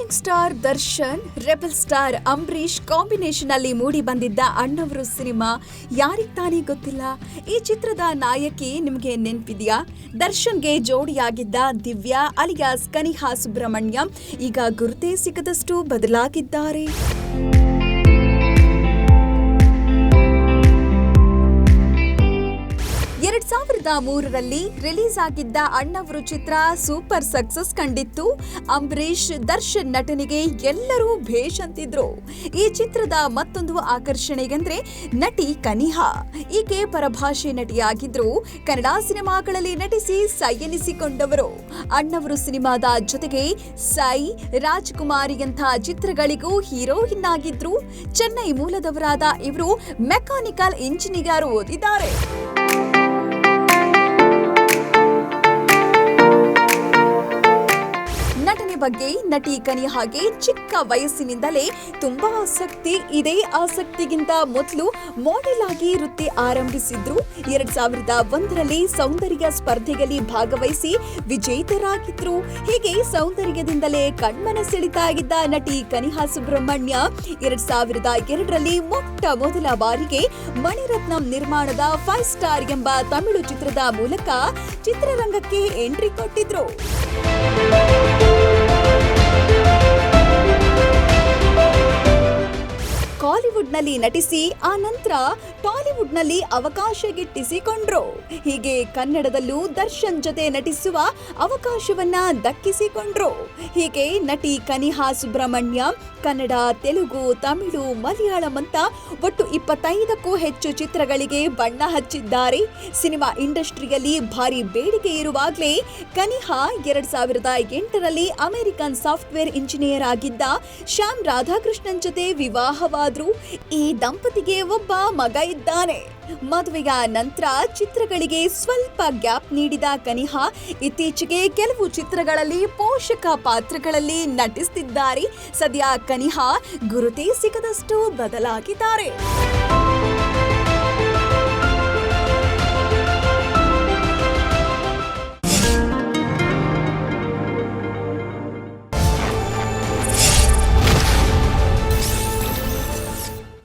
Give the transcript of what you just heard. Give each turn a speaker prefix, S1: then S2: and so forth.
S1: Young star Darshan rebel star Ambareesh combination ಅಲ್ಲಿ ಮೂಡಿ ಬಂದಿದ್ದ ಅಣ್ಣವರು ಸಿನಿಮಾ ಯಾರಿಗೆ ತಾನೇ ಗೊತ್ತಿಲ್ಲ? ಈ ಚಿತ್ರದ ನಾಯಕಿ ನಿಮಗೆ ನೆನಪಿದೆಯಾ? ದರ್ಶನ್ಗೆ ಜೋಡಿಯಾಗಿದ್ದ ದಿವ್ಯಾ ಅಲಿಯಾಸ್ ಕನಿಹಾ ಸುಬ್ರಹ್ಮಣ್ಯಂ ಈಗ ಗುರುತೇ ಸಿಗದಷ್ಟು ಬದಲಾಗಿದ್ದಾರೆ. ಸಾವಿರದ ಮೂರರಲ್ಲಿ ರಿಲೀಸ್ ಆಗಿದ್ದ ಅಣ್ಣವರು ಚಿತ್ರ ಸೂಪರ್ ಸಕ್ಸಸ್ ಕಂಡಿತ್ತು. ಅಂಬರೀಷ್ ದರ್ಶನ್ ನಟನೆಗೆ ಎಲ್ಲರೂ ಭೇಷ್ ಅಂತಿದ್ರು ಈ ಚಿತ್ರದ ಮತ್ತೊಂದು ಆಕರ್ಷಣೆಗೆಂದ್ರೆ ನಟಿ ಕನಿಹಾ. ಈಕೆ ಪರಭಾಷೆ ನಟಿಯಾಗಿದ್ರು. ಕನ್ನಡ ಸಿನಿಮಾಗಳಲ್ಲಿ ನಟಿಸಿ ಸೈ ಎನಿಸಿಕೊಂಡವರು ಅಣ್ಣವರು ಸಿನಿಮಾದ ಜೊತೆಗೆ ಸೈ ರಾಜ್ಕುಮಾರಿಯಂಥ ಚಿತ್ರಗಳಿಗೂ ಹೀರೋಯಿನ್ ಆಗಿದ್ರು ಚೆನ್ನೈ ಮೂಲದವರಾದ ಇವರು ಮೆಕ್ಯಾನಿಕಲ್ ಇಂಜಿನಿಯರ್ ಓದಿದ್ದಾರೆ. ಬಗ್ಗೆ ನಟಿ ಕನಿಹಾಗೆ ಚಿಕ್ಕ ವಯಸ್ಸಿನಿಂದಲೇ ತುಂಬಾ ಆಸಕ್ತಿ ಇದೇ. ಆಸಕ್ತಿಗಿಂತ ಮೊದಲು ಮಾಡೆಲ್ ಆಗಿ ವೃತ್ತಿ ಆರಂಭಿಸಿದ್ರು. ಎರಡ್ ಸಾವಿರದ ಒಂದರಲ್ಲಿ ಸೌಂದರ್ಯ ಸ್ಪರ್ಧೆಯಲ್ಲಿ ಭಾಗವಹಿಸಿ ವಿಜೇತರಾಗಿದ್ರು. ಹೀಗೆ ಸೌಂದರ್ಯದಿಂದಲೇ ಕಣ್ಮನ ಸೆಳಿತಾ ಇದ್ದ ನಟಿ ಕನಿಹಾ ಸುಬ್ರಹ್ಮಣ್ಯ ಎರಡ್ ಸಾವಿರದ ಎರಡರಲ್ಲಿ ಮೊಟ್ಟ ಮೊದಲ ಬಾರಿಗೆ ಮಣಿರತ್ನಂ ನಿರ್ಮಾಣದ ಫೈವ್ ಸ್ಟಾರ್ ಎಂಬ ತಮಿಳು ಚಿತ್ರದ ಮೂಲಕ ಚಿತ್ರರಂಗಕ್ಕೆ ಎಂಟ್ರಿ ಕೊಟ್ಟಿದ್ರು. ಕಾಲಿವುಡ್ನಲ್ಲಿ ನಟಿಸಿ ಆ ನಂತರ ಟಾಲಿವುಡ್ನಲ್ಲಿ ಅವಕಾಶ ಗಿಟ್ಟಿಸಿಕೊಂಡ್ರು. ಹೀಗೆ ಕನ್ನಡದಲ್ಲೂ ದರ್ಶನ್ ಜೊತೆ ನಟಿಸುವ ಅವಕಾಶವನ್ನ ದಕ್ಕಿಸಿಕೊಂಡ್ರು. ಹೀಗೆ ನಟಿ ಕನಿಹಾ ಸುಬ್ರಹ್ಮಣ್ಯ, ಕನ್ನಡ, ತೆಲುಗು, ತಮಿಳು, ಮಲಯಾಳಂ ಅಂತ ಒಟ್ಟು ಇಪ್ಪತ್ತೈದಕ್ಕೂ ಹೆಚ್ಚು ಚಿತ್ರಗಳಿಗೆ ಬಣ್ಣ ಹಚ್ಚಿದ್ದಾರೆ. ಸಿನಿಮಾ ಇಂಡಸ್ಟ್ರಿಯಲ್ಲಿ ಭಾರಿ ಬೇಡಿಕೆ ಇರುವಾಗಲೇ ಕನಿಹಾ ಎರಡ್ ಸಾವಿರದ ಎಂಟರಲ್ಲಿ ಅಮೆರಿಕನ್ ಸಾಫ್ಟ್ವೇರ್ ಇಂಜಿನಿಯರ್ ಆಗಿದ್ದ ಶ್ಯಾಮ್ ರಾಧಾಕೃಷ್ಣನ್ ಜೊತೆ ವಿವಾಹವಾದ್ರು. ಈ ದಂಪತಿಗೆ ಒಬ್ಬ ಮಗ ಇದ್ದಾನೆ. ಮದುವೆಯ ನಂತರ ಚಿತ್ರಗಳಿಗೆ ಸ್ವಲ್ಪ ಗ್ಯಾಪ್ ನೀಡಿದ ಕನಿಹಾ ಇತ್ತೀಚೆಗೆ ಕೆಲವು ಚಿತ್ರಗಳಲ್ಲಿ ಪೋಷಕ ಪಾತ್ರಗಳಲ್ಲಿ ನಟಿಸುತ್ತಿದ್ದಾರೆ ಸದ್ಯ ಕನಿಹಾ ಗುರುತೇ ಸಿಗದಷ್ಟು ಬದಲಾಗಿದ್ದಾರೆ.